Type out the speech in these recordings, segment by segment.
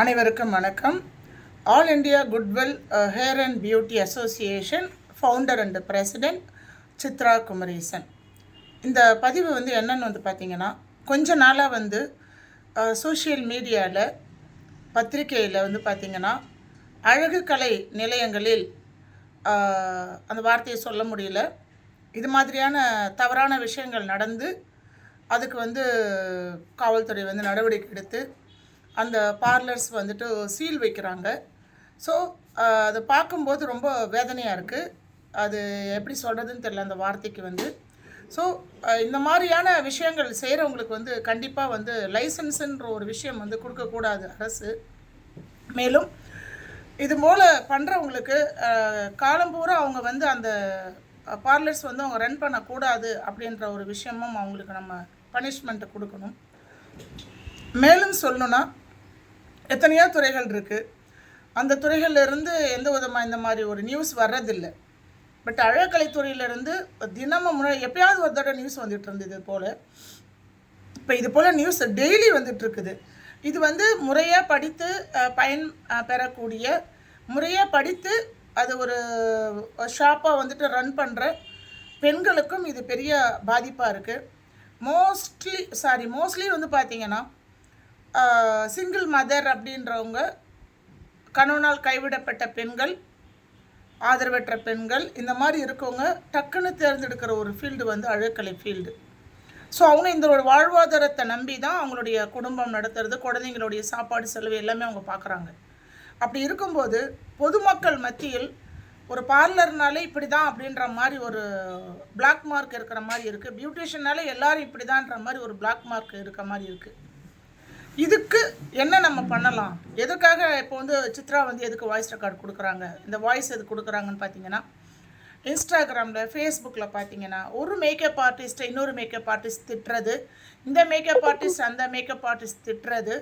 அனைவருக்கும் வணக்கம். All India goodwill hair and beauty association founder and president Chitra Kumaresan. இந்த பதிவு வந்து என்னென்னு வந்து பார்த்தீங்கன்னா கொஞ்ச நாளாக வந்து சோஷியல் மீடியாவில் பத்திரிகையில் வந்து பார்த்திங்கன்னா அழகு கலை நிலையங்களில் அந்த வார்த்தையை சொல்ல முடியல. இது மாதிரியான தவறான விஷயங்கள் நடந்து அதுக்கு வந்து காவல்துறை வந்து நடவடிக்கை எடுத்து அந்த பார்லர்ஸ் வந்துட்டு சீல் வைக்கிறாங்க. ஸோ அதை பார்க்கும்போது ரொம்ப வேதனையாக இருக்குது அது எப்படி சொல்கிறதுன்னு தெரியல அந்த வார்த்தைக்கு வந்து. ஸோ இந்த மாதிரியான விஷயங்கள் செய்கிறவங்களுக்கு வந்து கண்டிப்பாக வந்து லைசன்ஸுன்ற ஒரு விஷயம் வந்து கொடுக்கக்கூடாது அரசு. மேலும் இது போல் பண்ணுறவங்களுக்கு காலம் பூரா அவங்க வந்து அந்த பார்லர்ஸ் வந்து அவங்க ரன் பண்ணக்கூடாது அப்படின்ற ஒரு விஷயமும் அவங்களுக்கு நம்ம பனிஷ்மெண்ட்டை கொடுக்கணும். மேலும் சொல்லணும்னா எத்தனையோ துறைகள் இருக்குது அந்த துறைகள்லேருந்து எந்த விதமாக இந்த மாதிரி ஒரு நியூஸ் வர்றதில்லை. பட் அழகலைத்துறையிலேருந்து தினமும் முன்னாடி எப்பயாவது ஒரு தடவை நியூஸ் வந்துட்டு இருந்தது இது போல். இப்போ இது போல் நியூஸ் டெய்லி வந்துட்டுருக்குது இது வந்து முறையாக படித்து பயன் பெறக்கூடிய முறையாக படித்து அது ஒரு ஷாப்பாக வந்துட்டு ரன் பண்ணுற பெண்களுக்கும் இது பெரிய பாதிப்பாக இருக்குது மோஸ்ட்லி சாரி மோஸ்ட்லி வந்து பார்த்தீங்கன்னா சிங்கிள் மதர் அப்படின்றவங்க கணவனால் கைவிடப்பட்ட பெண்கள் ஆதரவற்ற பெண்கள் இந்த மாதிரி இருக்கவங்க டக்குன்னு தேர்ந்தெடுக்கிற ஒரு ஃபீல்டு வந்து அழகலை ஃபீல்டு ஸோ அவங்க இந்த ஒரு வாழ்வாதாரத்தை நம்பி தான் அவங்களுடைய குடும்பம் நடத்துறது குழந்தைங்களுடைய சாப்பாடு செலவு எல்லாமே அவங்க பார்க்குறாங்க அப்படி இருக்கும்போது பொதுமக்கள் மத்தியில் ஒரு பார்லர்னாலே இப்படி தான் அப்படின்ற மாதிரி ஒரு பிளாக் மார்க் இருக்கிற மாதிரி இருக்குது பியூட்டிஷியனாலே எல்லோரும் இப்படி தான்ற மாதிரி ஒரு பிளாக் மார்க் இருக்கிற மாதிரி இருக்குது என்ன நம்ம பண்ணலாம்? எதுக்காக இப்போ வந்து சித்ரா வந்து எதுக்கு வாய்ஸ் ரெக்கார்டு கொடுக்குறாங்க? இந்த வாய்ஸ் எது கொடுக்குறாங்கன்னு பார்த்தீங்கன்னா இன்ஸ்டாகிராமில் ஃபேஸ்புக்கில் பார்த்தீங்கன்னா ஒரு மேக்கப் ஆர்டிஸ்ட்டை இன்னொரு மேக்கப் ஆர்டிஸ்ட் திட்டுறது இந்த மேக்கப் ஆர்டிஸ்ட் அந்த மேக்கப் ஆர்டிஸ்ட் திட்டுறது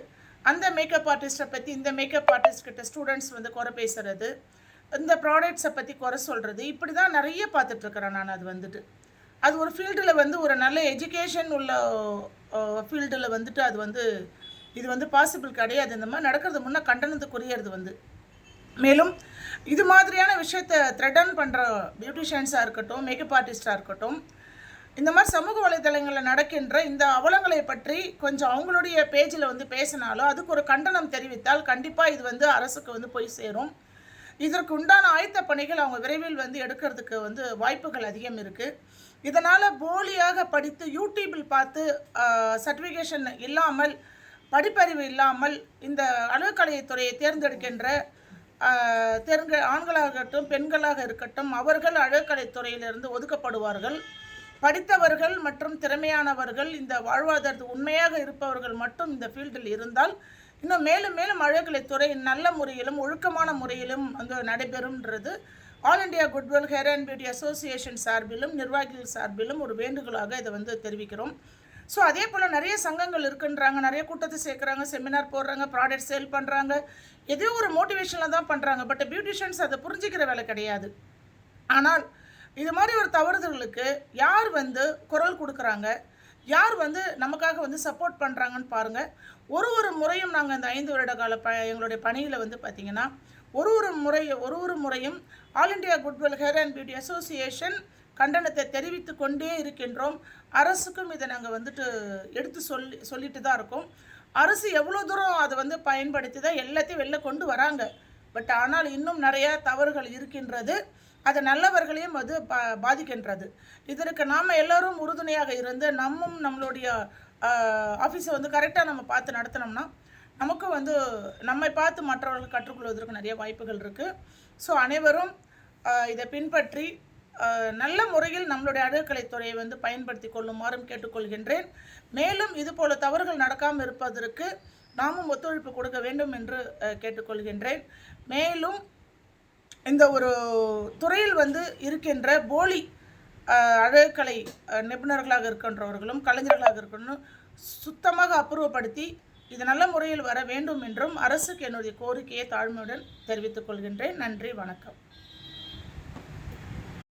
அந்த மேக்கப் ஆர்டிஸ்ட்டை பற்றி இந்த மேக்கப் ஆர்டிஸ்ட் கிட்ட ஸ்டூடெண்ட்ஸ் வந்து குறை பேசுறது இந்த ப்ராடக்ட்ஸை பற்றி குறை சொல்கிறது இப்படி தான் நிறைய பார்த்துட்ருக்குறேன் நான் அது வந்துட்டு. அது ஒரு ஃபீல்டில் வந்து ஒரு நல்ல எஜுகேஷன் உள்ள ஃபீல்டில் வந்துட்டு அது வந்து இது வந்து பாசிபிள் கிடையாது இந்த மாதிரி நடக்கிறது முன்னே கண்டனத்துக்குரியது வந்து. மேலும் இது மாதிரியான விஷயத்தை த்ரெட்டன் பண்ணுற பியூட்டிஷியன்ஸாக இருக்கட்டும் மேக்கப் ஆர்டிஸ்டாக இருக்கட்டும் இந்த மாதிரி சமூக வலைதளங்களில் நடக்கின்ற இந்த அவலங்களை பற்றி கொஞ்சம் அவங்களுடைய பேஜில் வந்து பேசினாலும் அதுக்கு ஒரு கண்டனம் தெரிவித்தால் கண்டிப்பாக இது வந்து அரசுக்கு வந்து போய் சேரும். இதற்கு உண்டான ஆயத்த பணிகள் அவங்க விரைவில் வந்து எடுக்கிறதுக்கு வந்து வாய்ப்புகள் அதிகம் இருக்குது இதனால் போலியாக படித்து யூடியூபில் பார்த்து சர்டிஃபிகேஷன் இல்லாமல் படிப்பறிவு இல்லாமல் இந்த அழகுக்கலை துறையை தேர்ந்தெடுக்கின்ற ஆஹ், தேர்ந்த பெண்களாக இருக்கட்டும் அவர்கள் அழகலைத்துறையிலிருந்து துறையிலிருந்து ஒதுக்கப்படுவார்கள். படித்தவர்கள் மற்றும் திறமையானவர்கள் இந்த வாழ்வாதாரத்துக்கு உண்மையாக இருப்பவர்கள் மட்டும் இந்த ஃபீல்டில் இருந்தால் இன்னும் மேலும் மேலும் அழகுக்கலை துறை நல்ல முறையிலும் ஒழுக்கமான முறையிலும் வந்து நடைபெறும்ன்றது. All India goodwill hair and beauty association சார்பிலும் நிர்வாகிகள் சார்பிலும் ஒரு வேண்டுகோளாக இதை வந்து தெரிவிக்கிறோம். ஸோ அதே போல் நிறைய சங்கங்கள் இருக்குன்றாங்க. நிறைய கூட்டத்தை சேர்க்குறாங்க செமினார் போடுறாங்க ப்ராடக்ட் சேல் பண்ணுறாங்க எதோ ஒரு மோட்டிவேஷனில் தான் பண்ணுறாங்க பட் பியூட்டிஷியன்ஸ் அதை புரிஞ்சிக்கிற வேலை கிடையாது. ஆனால் இது மாதிரி ஒரு தவறுதல்களுக்கு யார் வந்து குரல் கொடுக்குறாங்க? யார் வந்து நமக்காக வந்து சப்போர்ட் பண்ணுறாங்கன்னு பாருங்கள் ஒரு ஒரு முறையும் நாங்கள் இந்த ஐந்து வருட கால ப எங்களுடைய பணியில் வந்து பார்த்திங்கன்னா ஒரு ஒரு முறை ஒரு ஒரு முறையும் all India goodwill hair and beauty association கண்டனத்தை தெரிவித்து கொண்டே இருக்கின்றோம். அரசுக்கும் இதை நாங்கள் வந்துட்டு எடுத்து சொல்லி சொல்லிட்டு தான் இருக்கோம். அரசு எவ்வளோ தூரம் அதை வந்து பயன்படுத்தி தான் எல்லாத்தையும் வெளில கொண்டு வராங்க. பட் ஆனால் இன்னும் நிறைய தவறுகள் இருக்கின்றது. அது நல்லவர்களையும் அது பா பாதிக்கின்றது. இதற்கு நாம் எல்லோரும் உறுதுணையாக இருந்து நம்மும் நம்மளுடைய ஆஃபீஸை வந்து கரெக்டாக நம்ம பார்த்து நடத்தினோம்னா நமக்கும் வந்து நம்மை பார்த்து மற்றவர்கள் கற்றுக்கொள்வதற்கு நிறைய வாய்ப்புகள் இருக்குது ஸோ அனைவரும் இதை பின்பற்றி நல்ல முறையில் நம்மளுடைய அழகுக்கலைத்துறையை வந்து பயன்படுத்தி கொள்ளுமாறும் கேட்டுக்கொள்கின்றேன். மேலும் இது போல தவறுகள் நடக்காமல் இருப்பதற்கு நாமும் ஒத்துழைப்பு கொடுக்க வேண்டும் என்று கேட்டுக்கொள்கின்றேன். மேலும் இந்த ஒரு துறையில் வந்து இருக்கின்ற போலி அழகுக்கலை நிபுணர்களாக இருக்கின்றவர்களும் கலைஞர்களாக இருக்கணும் சுத்தமாக அப்புறப்படுத்தி இது நல்ல முறையில் வர வேண்டும் என்றும் அரசுக்கு என்னுடைய கோரிக்கையை தாழ்மையுடன் தெரிவித்துக் கொள்கின்றேன். நன்றி வணக்கம்.